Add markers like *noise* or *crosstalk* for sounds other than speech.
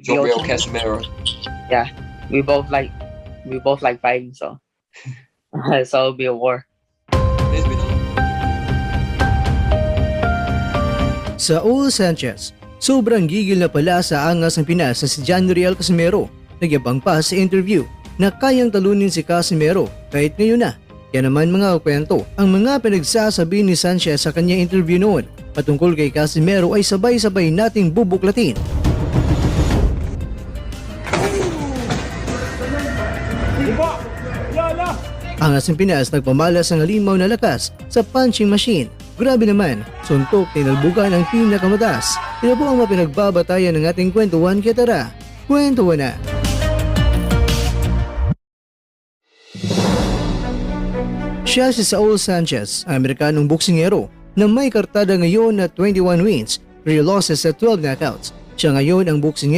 Gabriel both- Casimiro. we both like we both like fighting, so *laughs* so it'll be a war. Done. Saul Sanchez, sobrang gigil na pala sa angas ng Pinas na si John Riel Casimero. Nagyabang pa sa interview na kayang talunin si Casimero kahit ngayon na. Yan naman mga kwento ang mga pinagsasabi ni Sanchez sa kanyang interview noon patungkol kay Casimero ay sabay-sabay nating bubuklatin. Angas ng Pinas nagpamalas ng halimaw na lakas sa punching machine. Grabe naman, suntok tinalbugan ang pinakamatas. Ito po ang mapinagbabatayan ng ating kwentuhan kaya tara, kwentuhan na! Siya si Saul Sanchez, ang Amerikanong boksingero na may kartada ngayon na 21 wins, 3 losses at 12 knockouts. Siya ngayon ang boksingero